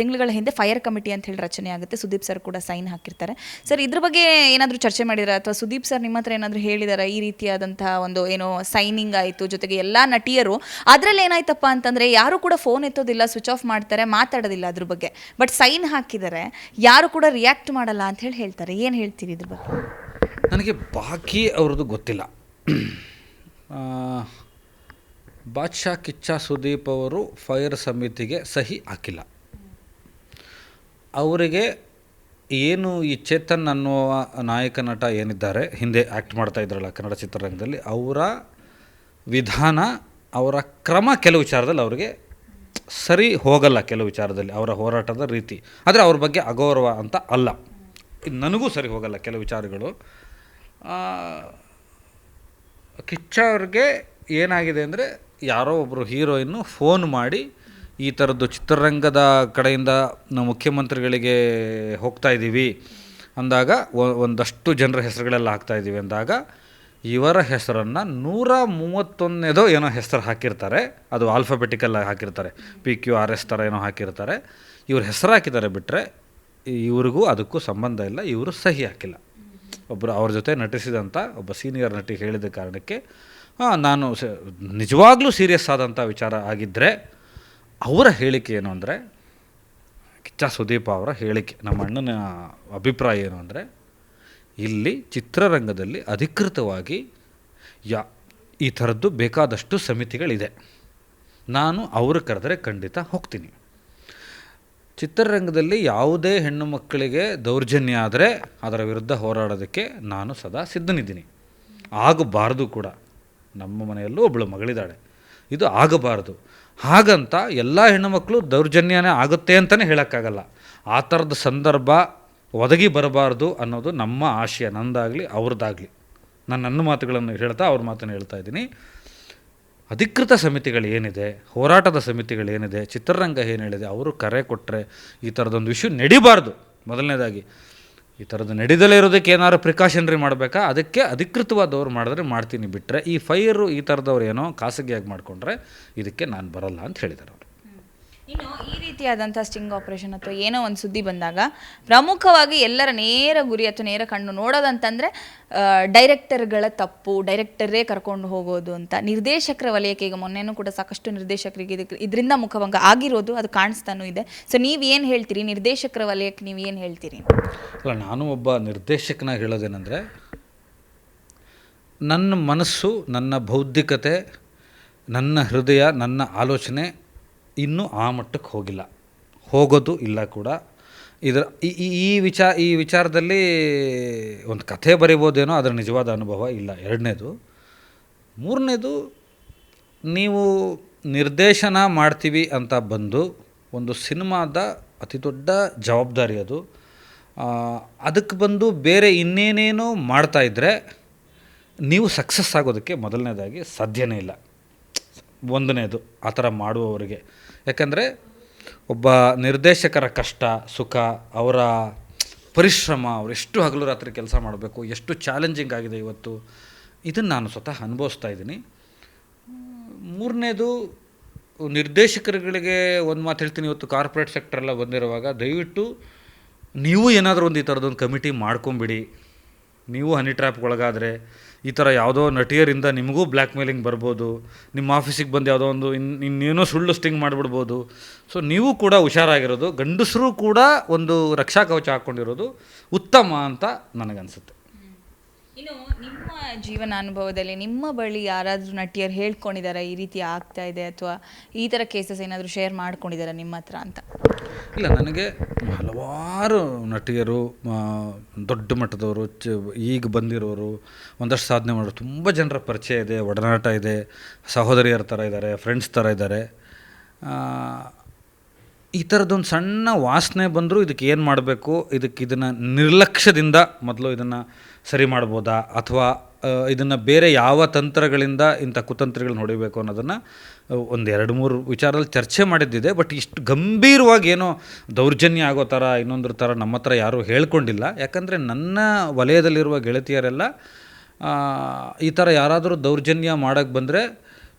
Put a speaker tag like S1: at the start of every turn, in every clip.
S1: ತಿಂಗಳುಗಳ ಹಿಂದೆ fire committee ಅಂತ ಹೇಳಿ ರಚನೆ ಆಗುತ್ತೆ. ಸುದೀಪ್ ಸರ್ ಕೂಡ ಸೈನ್ ಹಾಕಿರ್ತಾರೆ. ಸರ್, ಇದ್ರ ಬಗ್ಗೆ ಏನಾದರೂ ಚರ್ಚೆ ಮಾಡಿದಾರೆ? ಅಥವಾ ಸುದೀಪ್ ಸರ್ ನಿಮ್ಮ ಹತ್ರ ಏನಾದರೂ ಹೇಳಿದಾರೆ? ಈ ರೀತಿಯಾದಂತಹ ಒಂದು ಏನೋ ಸೈನಿಂಗ್ ಆಯಿತು, ಜೊತೆಗೆ ಎಲ್ಲ ನಟಿಯರು. ಅದರಲ್ಲಿ ಏನಾಯ್ತಪ್ಪ ಅಂತಂದರೆ, ಯಾರು ಕೂಡ ಫೋನ್ ಎತ್ತೋದಿಲ್ಲ, ಸ್ವಿಚ್ ಆಫ್ ಮಾಡ್ತಾರೆ, ಮಾತಾಡೋದಿಲ್ಲ ಅದ್ರ ಬಗ್ಗೆ. ಬಟ್ ಸೈನ್ ಹಾಕಿದರೆ. ಯಾರು ಕೂಡ ರಿಯಾಕ್ಟ್ ಮಾಡಲ್ಲ ಅಂತ ಹೇಳಿ ಹೇಳ್ತಾರೆ. ಏನು ಹೇಳ್ತೀರಿ ಇದ್ರ ಬಗ್ಗೆ?
S2: ನನಗೆ ಬಾಕಿ ಅವ್ರದ್ದು ಗೊತ್ತಿಲ್ಲ. ಬಾದ್ಶಾ ಕಿಚ್ಚ ಸುದೀಪ್ ಅವರು ಫೈರ್ ಸಮಿತಿಗೆ ಸಹಿ ಹಾಕಿಲ್ಲ. ಅವರಿಗೆ ಏನು ಈ ಚೇತನ್ ಅನ್ನುವ ನಾಯಕ ನಟ ಏನಿದ್ದಾರೆ, ಹಿಂದೆ ಆ್ಯಕ್ಟ್ ಮಾಡ್ತಾ ಇದ್ರಲ್ಲ ಕನ್ನಡ ಚಿತ್ರರಂಗದಲ್ಲಿ, ಅವರ ವಿಧಾನ, ಅವರ ಕ್ರಮ ಕೆಲವು ವಿಚಾರದಲ್ಲಿ ಅವರಿಗೆ ಸರಿ ಹೋಗಲ್ಲ ಕೆಲವು ವಿಚಾರದಲ್ಲಿ, ಅವರ ಹೋರಾಟದ ರೀತಿ. ಆದರೆ ಅವ್ರ ಬಗ್ಗೆ ಅಗೌರವ ಅಂತ ಅಲ್ಲ. ನನಗೂ ಸರಿ ಹೋಗಲ್ಲ ಕೆಲವು ವಿಚಾರಗಳು. ಕಿಚ್ಚ ಅವ್ರಿಗೆ ಏನಾಗಿದೆ ಅಂದರೆ, ಯಾರೋ ಒಬ್ಬರು ಹೀರೋಯಿನ್ನು ಫೋನ್ ಮಾಡಿ ಈ ಥರದ್ದು ಚಿತ್ರರಂಗದ ಕಡೆಯಿಂದ ನಾವು ಮುಖ್ಯಮಂತ್ರಿಗಳಿಗೆ ಹೋಗ್ತಾ ಇದ್ದೀವಿ. ಅಂದಾಗ ಒಂದಷ್ಟು ಜನರ ಹೆಸರುಗಳೆಲ್ಲ ಹಾಕ್ತಾ ಇದ್ದೀವಿ. ಅಂದಾಗ ಇವರ ಹೆಸರನ್ನು ನೂರ ಮೂವತ್ತೊಂದನೇದೋ ಏನೋ ಹೆಸರು ಹಾಕಿರ್ತಾರೆ. ಅದು ಆಲ್ಫಾಬೆಟಿಕಲ್ ಹಾಕಿರ್ತಾರೆ. ಪಿ ಕ್ಯೂ ಆರ್ ಎಸ್ ಥರ ಏನೋ ಹಾಕಿರ್ತಾರೆ. ಇವ್ರ ಹೆಸರು ಹಾಕಿದ್ದಾರೆ ಬಿಟ್ಟರೆ ಇವ್ರಿಗೂ ಅದಕ್ಕೂ ಸಂಬಂಧ ಇಲ್ಲ. ಇವರು ಸಹಿ ಹಾಕಿಲ್ಲ. ಒಬ್ಬರು ಅವ್ರ ಜೊತೆ ನಟಿಸಿದಂಥ ಒಬ್ಬ ಸೀನಿಯರ್ ನಟಿ ಹೇಳಿದ ಕಾರಣಕ್ಕೆ ನಾನು ನಿಜವಾಗ್ಲೂ ಸೀರಿಯಸ್ ಆದಂಥ ವಿಚಾರ ಆಗಿದ್ದರೆ ಅವರ ಹೇಳಿಕೆ ಏನು ಅಂದರೆ, ಕಿಚ್ಚ ಸುದೀಪ ಅವರ ಹೇಳಿಕೆ, ನಮ್ಮ ಅಣ್ಣನ ಅಭಿಪ್ರಾಯ ಏನು ಅಂದರೆ, ಇಲ್ಲಿ ಚಿತ್ರರಂಗದಲ್ಲಿ ಅಧಿಕೃತವಾಗಿ ಯಾ, ಈ ಥರದ್ದು ಬೇಕಾದಷ್ಟು ಸಮಿತಿಗಳಿದೆ. ನಾನು ಅವರು ಕರೆದರೆ ಖಂಡಿತ ಹೋಗ್ತೀನಿ. ಚಿತ್ರರಂಗದಲ್ಲಿ ಯಾವುದೇ ಹೆಣ್ಣು ಮಕ್ಕಳಿಗೆ ದೌರ್ಜನ್ಯ ಆದರೆ ಅದರ ವಿರುದ್ಧ ಹೋರಾಡೋದಕ್ಕೆ ನಾನು ಸದಾ ಸಿದ್ಧನಿದ್ದೀನಿ. ಆಗಬಾರ್ದು ಕೂಡ. ನಮ್ಮ ಮನೆಯಲ್ಲೂ ಒಬ್ಬಳು ಮಗಳಿದ್ದಾಳೆ. ಇದು ಆಗಬಾರ್ದು. ಹಾಗಂತ ಎಲ್ಲ ಹೆಣ್ಣುಮಕ್ಕಳು ದೌರ್ಜನ್ಯನೇ ಆಗುತ್ತೆ ಅಂತಲೇ ಹೇಳೋಕ್ಕಾಗಲ್ಲ. ಆ ಥರದ ಸಂದರ್ಭ ಒದಗಿ ಬರಬಾರ್ದು ಅನ್ನೋದು ನಮ್ಮ ಆಶಯ. ನಂದಾಗಲಿ, ಅವ್ರದ್ದಾಗಲಿ. ನಾನು ನನ್ನ ಮಾತುಗಳನ್ನು ಹೇಳ್ತಾ ಅವ್ರ ಮಾತನ್ನು ಹೇಳ್ತಾ ಇದ್ದೀನಿ. ಅಧಿಕೃತ ಸಮಿತಿಗಳು ಏನಿದೆ, ಹೋರಾಟದ ಸಮಿತಿಗಳು ಏನಿದೆ, ಚಿತ್ರರಂಗ ಏನು ಹೇಳಿದೆ, ಅವರು ಕರೆ ಕೊಟ್ಟರೆ ಈ ಥರದೊಂದು ವಿಷಯ ನಡಿಬಾರ್ದು. ಮೊದಲನೇದಾಗಿ ಈ ಥರದ್ದು ನಡೀದಲೇ ಇರೋದಕ್ಕೆ ಏನಾದ್ರು ಪ್ರಿಕಾಷನ್ರಿ ಮಾಡಬೇಕಾ? ಅದಕ್ಕೆ ಅಧಿಕೃತವಾದವ್ರು ಮಾಡಿದ್ರೆ ಮಾಡ್ತೀನಿ ಬಿಟ್ಟರೆ ಈ ಫೈರು ಈ ಥರದವ್ರು ಏನೋ ಖಾಸಗಿಯಾಗಿ ಮಾಡಿಕೊಂಡ್ರೆ ಇದಕ್ಕೆ ನಾನು ಬರಲ್ಲ ಅಂತ ಹೇಳಿದ್ದಾರೆ ಅವರು.
S1: ಇನ್ನು ಈ ರೀತಿಯಾದಂಥ ಸ್ಟಿಂಗ್ ಆಪರೇಷನ್ ಅಥವಾ ಏನೋ ಒಂದು ಸುದ್ದಿ ಬಂದಾಗ ಪ್ರಮುಖವಾಗಿ ಎಲ್ಲರ ನೇರ ಗುರಿ ಅಥವಾ ನೇರ ಕಣ್ಣು ನೋಡೋದಂತಂದ್ರೆ ಡೈರೆಕ್ಟರ್ಗಳ ತಪ್ಪು ಡೈರೆಕ್ಟರೇ ಕರ್ಕೊಂಡು ಹೋಗೋದು ಅಂತ. ನಿರ್ದೇಶಕರ ವಲಯಕ್ಕೆ ಈಗ ಮೊನ್ನೆನೂ ಕೂಡ ಸಾಕಷ್ಟು ನಿರ್ದೇಶಕರಿಗೆ ಇದಕ್ಕೆ ಇದರಿಂದ ಮುಖಭಂಗ ಆಗಿರೋದು, ಅದು ಕಾಣಿಸ್ತಾನೂ ಇದೆ. ಸೊ ನೀವು ಏನು ಹೇಳ್ತೀರಿ? ನಿರ್ದೇಶಕರ ವಲಯಕ್ಕೆ ನೀವು ಏನು ಹೇಳ್ತೀರಿ?
S2: ಅಲ್ಲ, ನಾನು ಒಬ್ಬ ನಿರ್ದೇಶಕನ ಹೇಳೋದೇನೆಂದರೆ, ನನ್ನ ಮನಸ್ಸು, ನನ್ನ ಬೌದ್ಧಿಕತೆ, ನನ್ನ ಹೃದಯ, ನನ್ನ ಆಲೋಚನೆ ಇನ್ನೂ ಆ ಮಟ್ಟಕ್ಕೆ ಹೋಗಿಲ್ಲ. ಹೋಗೋದು ಇಲ್ಲ ಕೂಡ. ಇದರ ಈ, ಈ- ವಿಚಾರ, ಈ ವಿಚಾರದಲ್ಲಿ ಒಂದು ಕಥೆ ಬರಿಬೋದೇನೋ ಅದರ ನಿಜವಾದ ಅನುಭವ ಇಲ್ಲ. ಎರಡನೇದು, ಮೂರನೇದು, ನೀವು ನಿರ್ದೇಶನ ಮಾಡ್ತೀವಿ ಅಂತ ಬಂದು ಒಂದು ಸಿನಿಮಾದ ಅತಿ ದೊಡ್ಡ ಜವಾಬ್ದಾರಿ ಅದು. ಅದಕ್ಕೆ ಬಂದು ಬೇರೆ ಇನ್ನೇನೇನೋ ಮಾಡ್ತಾಯಿದ್ರೆ ನೀವು ಸಕ್ಸಸ್ ಆಗೋದಕ್ಕೆ ಮೊದಲನೇದಾಗಿ ಸಾಧ್ಯನೇ ಇಲ್ಲ. ಒಂದನೇದು ಆ ಥರ ಮಾಡುವವರಿಗೆ. ಯಾಕಂದರೆ ಒಬ್ಬ ನಿರ್ದೇಶಕರ ಕಷ್ಟ, ಸುಖ, ಅವರ ಪರಿಶ್ರಮ, ಅವರು ಎಷ್ಟು ಹಗಲು ರಾತ್ರಿ ಕೆಲಸ ಮಾಡಬೇಕು, ಎಷ್ಟು ಚಾಲೆಂಜಿಂಗ್ ಆಗಿದೆ ಇವತ್ತು, ಇದನ್ನು ನಾನು ಸ್ವತಃ ಅನುಭವಿಸ್ತಾ ಇದ್ದೀನಿ. ಮೂರನೇದು, ನಿರ್ದೇಶಕರುಗಳಿಗೆ ಒಂದು ಮಾತು ಹೇಳ್ತೀನಿ, ಇವತ್ತು ಕಾರ್ಪೊರೇಟ್ ಸೆಕ್ಟರ್ ಎಲ್ಲ ಬಂದಿರುವಾಗ ದಯವಿಟ್ಟು ನೀವು ಏನಾದರೂ ಒಂದು ಈ ಥರದೊಂದು ಕಮಿಟಿ ಮಾಡ್ಕೊಂಬಿಡಿ. ನೀವು ಹನಿ ಟ್ರ್ಯಾಪ್ ಒಳಗಾದರೆ ಈ ಥರ ಯಾವುದೋ ನಟಿಯರಿಂದ ನಿಮಗೂ ಬ್ಲ್ಯಾಕ್ ಮೇಲಿಂಗ್ ಬರ್ಬೋದು. ನಿಮ್ಮ ಆಫೀಸಿಗೆ ಬಂದು ಯಾವುದೋ ಒಂದು ಇನ್, ಇನ್ನೇನೋ ಸುಳ್ಳು ಸ್ಟಿಂಗ್ ಮಾಡಿಬಿಡ್ಬೋದು. ಸೊ ನೀವು ಕೂಡ ಹುಷಾರಾಗಿರೋದು, ಗಂಡಸರು ಕೂಡ ಒಂದು ರಕ್ಷಾ ಕವಚ ಹಾಕ್ಕೊಂಡಿರೋದು ಉತ್ತಮ ಅಂತ ನನಗನ್ಸುತ್ತೆ.
S1: ಇನ್ನು ನಿಮ್ಮ ಜೀವನ ಅನುಭವದಲ್ಲಿ ನಿಮ್ಮ ಬಳಿ ಯಾರಾದರೂ ನಟಿಯರು ಹೇಳ್ಕೊಂಡಿದ್ದಾರೆ ಈ ರೀತಿ ಆಗ್ತಾ ಇದೆ ಅಥವಾ ಈ ಥರ ಕೇಸಸ್ ಏನಾದರೂ ಶೇರ್ ಮಾಡ್ಕೊಂಡಿದ್ದಾರೆ ನಿಮ್ಮ ಹತ್ರ ಅಂತ?
S2: ಇಲ್ಲ, ನನಗೆ ಹಲವಾರು ನಟಿಯರು ದೊಡ್ಡ ಮಟ್ಟದವರು, ಚ, ಈಗ ಬಂದಿರೋರು, ಒಂದಷ್ಟು ಸಾಧನೆ ಮಾಡೋರು, ತುಂಬ ಜನರ ಪರಿಚಯ ಇದೆ, ಒಡನಾಟ ಇದೆ, ಸಹೋದರಿಯರ ಥರ ಇದ್ದಾರೆ ಫ್ರೆಂಡ್ಸ್ ಥರ ಇದ್ದಾರೆ. ಈ ಥರದ್ದೊಂದು ಸಣ್ಣ ವಾಸನೆ ಬಂದರೂ ಇದಕ್ಕೆ ಏನು ಮಾಡಬೇಕು? ಇದಕ್ಕೆ ಇದನ್ನು ನಿರ್ಲಕ್ಷ್ಯದಿಂದ ಮೊದಲು ಇದನ್ನು ಸರಿ ಮಾಡ್ಬೋದಾ? ಅಥವಾ ಇದನ್ನು ಬೇರೆ ಯಾವ ತಂತ್ರಗಳಿಂದ ಇಂಥ ಕುತಂತ್ರಗಳನ್ನ ಹೊಡಿಬೇಕು ಅನ್ನೋದನ್ನು ಒಂದು ಎರಡು ಮೂರು ವಿಚಾರದಲ್ಲಿ ಚರ್ಚೆ ಮಾಡಿದ್ದಿದೆ. ಬಟ್ ಇಷ್ಟು ಗಂಭೀರವಾಗಿ ಏನೋ ದೌರ್ಜನ್ಯ ಆಗೋ ಥರ, ಇನ್ನೊಂದ್ರ ಥರ ನಮ್ಮ ಹತ್ರ ಯಾರೂ ಹೇಳ್ಕೊಂಡಿಲ್ಲ. ಯಾಕಂದರೆ ನನ್ನ ವಲಯದಲ್ಲಿರುವ ಗೆಳತಿಯರೆಲ್ಲ ಈ ಥರ ಯಾರಾದರೂ ದೌರ್ಜನ್ಯ ಮಾಡೋಕ್ಕೆ ಬಂದರೆ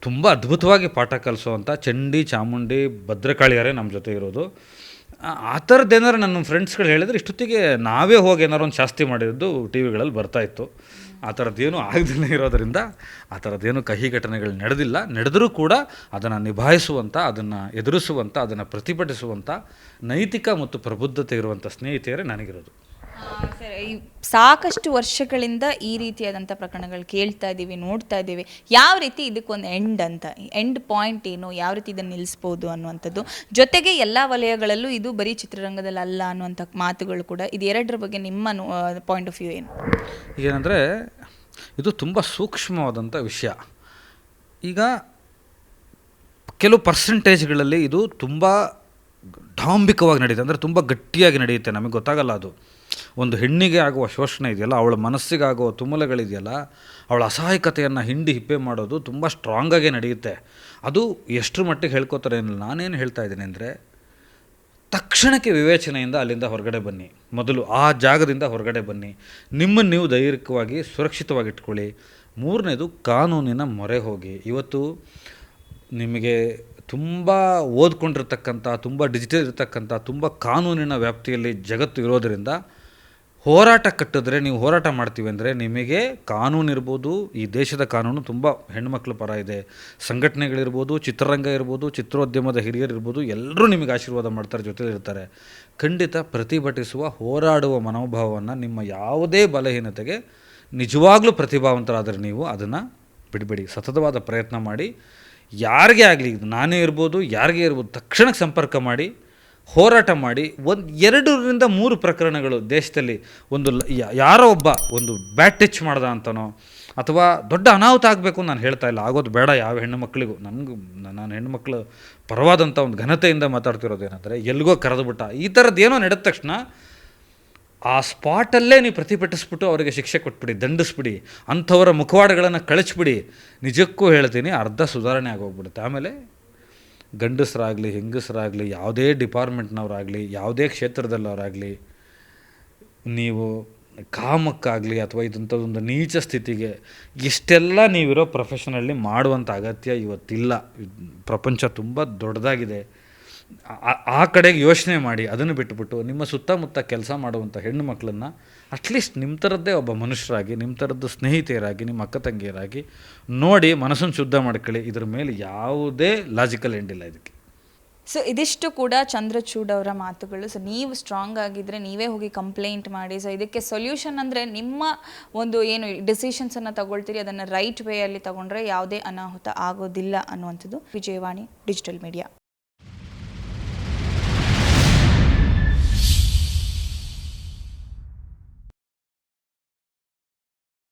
S2: ತುಂಬ ಅದ್ಭುತವಾಗಿ ಪಾಠ ಕಲಿಸುವಂಥ ಚಂಡಿ, ಚಾಮುಂಡಿ ಭದ್ರಕಾಳಿಯರೇ ನಮ್ಮ ಜೊತೆ ಇರೋದು. ಆ- ಥರದ್ದು ಏನಾರು ನನ್ನ ಫ್ರೆಂಡ್ಸ್ಗಳು ಹೇಳಿದ್ರೆ ಇಷ್ಟೊತ್ತಿಗೆ ನಾವೇ ಹೋಗಿ ಏನಾರು ಒಂದು ಶಾಸ್ತಿ ಮಾಡಿದ್ದು ಟಿ ವಿಗಳಲ್ಲಿ ಬರ್ತಾಯಿತ್ತು ಆ ಥರದ್ದೇನು ಆಗದೇ ಇರೋದರಿಂದ ಆ ಥರದ್ದೇನು ಕಹಿ ಘಟನೆಗಳು ನಡೆದಿಲ್ಲ. ನಡೆದರೂ ಕೂಡ ಅದನ್ನು ನಿಭಾಯಿಸುವಂಥ ಅದನ್ನು ಎದುರಿಸುವಂಥ ಅದನ್ನು ಪ್ರತಿಭಟಿಸುವಂಥ ನೈತಿಕ ಮತ್ತು ಪ್ರಬುದ್ಧತೆ ಇರುವಂಥ ಸ್ನೇಹಿತೆಯರೇ ನನಗಿರೋದು.
S1: ಈ ಸಾಕಷ್ಟು ವರ್ಷಗಳಿಂದ ಈ ರೀತಿಯಾದಂಥ ಪ್ರಕರಣಗಳು ಕೇಳ್ತಾ ಇದ್ದೀವಿ, ನೋಡ್ತಾ ಇದ್ದೀವಿ. ಯಾವ ರೀತಿ ಇದಕ್ಕೊಂದು ಎಂಡ್ ಅಂತ ಎಂಡ್ ಪಾಯಿಂಟ್ ಏನು, ಯಾವ ರೀತಿ ಇದನ್ನು ನಿಲ್ಲಿಸ್ಬೋದು ಅನ್ನುವಂಥದ್ದು. ಜೊತೆಗೆ ಎಲ್ಲ ವಲಯಗಳಲ್ಲೂ ಇದು ಬರೀ ಚಿತ್ರರಂಗದಲ್ಲಿ ಅಲ್ಲ ಅನ್ನುವಂಥ ಮಾತುಗಳು ಕೂಡ ಇದು ಎರಡರ ಬಗ್ಗೆ ನಿಮ್ಮ ಪಾಯಿಂಟ್ ಆಫ್ ವ್ಯೂ ಏನು?
S2: ಏನಂದರೆ ಇದು ತುಂಬ ಸೂಕ್ಷ್ಮವಾದಂಥ ವಿಷಯ. ಈಗ ಕೆಲವು ಪರ್ಸೆಂಟೇಜ್ಗಳಲ್ಲಿ ಇದು ತುಂಬ ಡಾಂಬಿಕವಾಗಿ ನಡೆಯುತ್ತೆ, ಅಂದರೆ ತುಂಬ ಗಟ್ಟಿಯಾಗಿ ನಡೆಯುತ್ತೆ, ನಮಗೆ ಗೊತ್ತಾಗಲ್ಲ ಅದು. ಒಂದು ಹೆಣ್ಣಿಗೆ ಆಗುವ ಶೋಷಣೆ ಇದೆಯಲ್ಲ, ಅವಳ ಮನಸ್ಸಿಗಾಗುವ ತುಮಲಗಳಿದೆಯಲ್ಲ ಅವಳ ಅಸಹಾಯಕತೆಯನ್ನು ಹಿಂಡಿ ಹಿಪ್ಪೆ ಮಾಡೋದು ತುಂಬ ಸ್ಟ್ರಾಂಗಾಗೇ ನಡೆಯುತ್ತೆ. ಅದು ಎಷ್ಟರ ಮಟ್ಟಿಗೆ ಹೇಳ್ಕೋತಾರೆ ಅನ್ನಲ್ಲ ನಾನೇನು ಹೇಳ್ತಾ ಇದ್ದೀನಿ ಅಂದರೆ, ತಕ್ಷಣಕ್ಕೆ ವಿವೇಚನೆಯಿಂದ ಅಲ್ಲಿಂದ ಹೊರಗಡೆ ಬನ್ನಿ. ಮೊದಲು ಆ ಜಾಗದಿಂದ ಹೊರಗಡೆ ಬನ್ನಿ. ನಿಮ್ಮನ್ನು ನೀವು ದೈಹಿಕವಾಗಿ ಸುರಕ್ಷಿತವಾಗಿಟ್ಕೊಳ್ಳಿ. ಮೂರನೇದು, ಕಾನೂನಿನ ಮೊರೆ ಹೋಗಿ. ಇವತ್ತು ನಿಮಗೆ ತುಂಬ ಓದ್ಕೊಂಡಿರ್ತಕ್ಕಂಥ, ತುಂಬ ಡಿಜಿಟಲ್ ಇರತಕ್ಕಂಥ, ತುಂಬ ಕಾನೂನಿನ ವ್ಯಾಪ್ತಿಯಲ್ಲಿ ಜಗತ್ತು ಇರೋದರಿಂದ ಹೋರಾಟ ಕಟ್ಟಿದ್ರೆ ನೀವು ಹೋರಾಟ ಮಾಡ್ತೀವಿ ಅಂದರೆ ನಿಮಗೆ ಕಾನೂನು ಇರ್ಬೋದು, ಈ ದೇಶದ ಕಾನೂನು ತುಂಬ ಹೆಣ್ಮಕ್ಳ ಪರ ಇದೆ. ಸಂಘಟನೆಗಳಿರ್ಬೋದು, ಚಿತ್ರರಂಗ ಇರ್ಬೋದು, ಚಿತ್ರೋದ್ಯಮದ ಹಿರಿಯರು ಇರ್ಬೋದು ಎಲ್ಲರೂ ನಿಮಗೆ ಆಶೀರ್ವಾದ ಮಾಡ್ತಾರೆ ಜೊತೆ ಇರ್ತಾರೆ ಖಂಡಿತ ಪ್ರತಿಭಟಿಸುವ, ಹೋರಾಡುವ ಮನೋಭಾವವನ್ನು ನಿಮ್ಮ ಯಾವುದೇ ಬಲಹೀನತೆಗೆ ನಿಜವಾಗ್ಲೂ ಪ್ರತಿಭಾವಂತರಾದರೆ ನೀವು ಅದನ್ನು ಬಿಡಬೇಡಿ. ಸತತವಾದ ಪ್ರಯತ್ನ ಮಾಡಿ, ಯಾರಿಗೆ ಆಗಲಿ, ನಾನೇ ಇರ್ಬೋದು, ಯಾರಿಗೆ ಇರ್ಬೋದು, ತಕ್ಷಣಕ್ಕೆ ಸಂಪರ್ಕ ಮಾಡಿ ಹೋರಾಟ ಮಾಡಿ ಒಂದು ಎರಡರಿಂದ ಮೂರು ಪ್ರಕರಣಗಳು ದೇಶದಲ್ಲಿ ಒಂದು ಯಾರೋ ಒಬ್ಬ ಒಂದು ಬ್ಯಾಟ್ ಟಚ್ ಮಾಡ್ದ ಅಂತನೋ, ಅಥವಾ ದೊಡ್ಡ ಅನಾಹುತ ಆಗಬೇಕು ನಾನು ಹೇಳ್ತಾ ಇಲ್ಲ, ಆಗೋದು ಬೇಡ ಯಾವ ಹೆಣ್ಣು ಮಕ್ಕಳಿಗೂ ನನಗೂ ನಾನು ಹೆಣ್ಣುಮಕ್ಳು ಪರವಾದಂಥ ಒಂದು ಘನತೆಯಿಂದ ಮಾತಾಡ್ತಿರೋದು ಏನಂದರೆ ಎಲ್ಲಿಗೋ ಕರೆದುಬಿಟ್ಟ ಈ ಥರದ್ದು ಏನೋ ನಡೆದ ತಕ್ಷಣ ಆ ಸ್ಪಾಟಲ್ಲೇ ನೀವು ಪ್ರತಿಭಟಿಸ್ಬಿಟ್ಟು ಅವರಿಗೆ ಶಿಕ್ಷೆ ಕೊಟ್ಬಿಡಿ, ದಂಡಿಸ್ಬಿಡಿ, ಅಂಥವರ ಮುಖವಾಡಗಳನ್ನು ಕಳಿಸ್ಬಿಡಿ ನಿಜಕ್ಕೂ ಹೇಳ್ತೀನಿ, ಅರ್ಧ ಸುಧಾರಣೆ ಆಗೋಗ್ಬಿಡುತ್ತೆ. ಆಮೇಲೆ ಗಂಡಸರಾಗಲಿ, ಹೆಂಗಸರಾಗಲಿ, ಯಾವುದೇ ಡಿಪಾರ್ಟ್ಮೆಂಟ್ನವರಾಗಲಿ, ಯಾವುದೇ ಕ್ಷೇತ್ರದಲ್ಲವರಾಗಲಿ, ನೀವು ಕಾಮಕ್ಕಾಗಲಿ ಅಥವಾ ಇದಂಥದ್ದೊಂದು ನೀಚ ಸ್ಥಿತಿಗೆ ಇಷ್ಟೆಲ್ಲ ನೀವಿರೋ ಪ್ರೊಫೆಷನಲ್ಲಿ ಮಾಡುವಂಥ ಅಗತ್ಯ ಇವತ್ತಿಲ್ಲ. ಪ್ರಪಂಚ ತುಂಬ ದೊಡ್ಡದಾಗಿದೆ. ಆ- ಕಡೆಗೆ ಯೋಚನೆ ಮಾಡಿ ಅದನ್ನು ಬಿಟ್ಟುಬಿಟ್ಟು ನಿಮ್ಮ ಸುತ್ತಮುತ್ತ ಕೆಲಸ ಮಾಡುವಂಥ ಹೆಣ್ಣು ಮಕ್ಕಳನ್ನು ಅಟ್ಲೀಸ್ಟ್ ನಿಮ್ಮ ಥರದ್ದೇ ಒಬ್ಬ ಮನುಷ್ಯರಾಗಿ, ನಿಮ್ಮ ಥರದ್ದು ಸ್ನೇಹಿತೆಯರಾಗಿ, ನಿಮ್ಮ ಅಕ್ಕ ತಂಗಿಯರಾಗಿ ನೋಡಿ ಮನಸ್ಸನ್ನು ಶುದ್ಧ ಮಾಡ್ಕೊಳ್ಳಿ. ಇದ್ರ ಮೇಲೆ ಯಾವುದೇ ಲಾಜಿಕಲ್ ಎಂಡ್ ಇಲ್ಲ ಇದಕ್ಕೆ.
S1: ಸೊ ಇದಿಷ್ಟು ಕೂಡ ಚಂದ್ರಚೂಡ್ ಅವರ ಮಾತುಗಳು. ಸೊ ನೀವು ಸ್ಟ್ರಾಂಗ್ ಆಗಿದ್ರೆ ನೀವೇ ಹೋಗಿ ಕಂಪ್ಲೇಂಟ್ ಮಾಡಿ. ಸೊ ಇದಕ್ಕೆ ಸೊಲ್ಯೂಷನ್ ಅಂದರೆ ನಿಮ್ಮ ಒಂದು ಏನು ಡಿಸಿಷನ್ಸನ್ನು ತಗೊಳ್ತೀರಿ, ಅದನ್ನು ರೈಟ್ ವೇಯಲ್ಲಿ ತಗೊಂಡ್ರೆ ಯಾವುದೇ ಅನಾಹುತ ಆಗೋದಿಲ್ಲ ಅನ್ನುವಂಥದ್ದು ವಿಜಯವಾಣಿ ಡಿಜಿಟಲ್ ಮೀಡಿಯಾ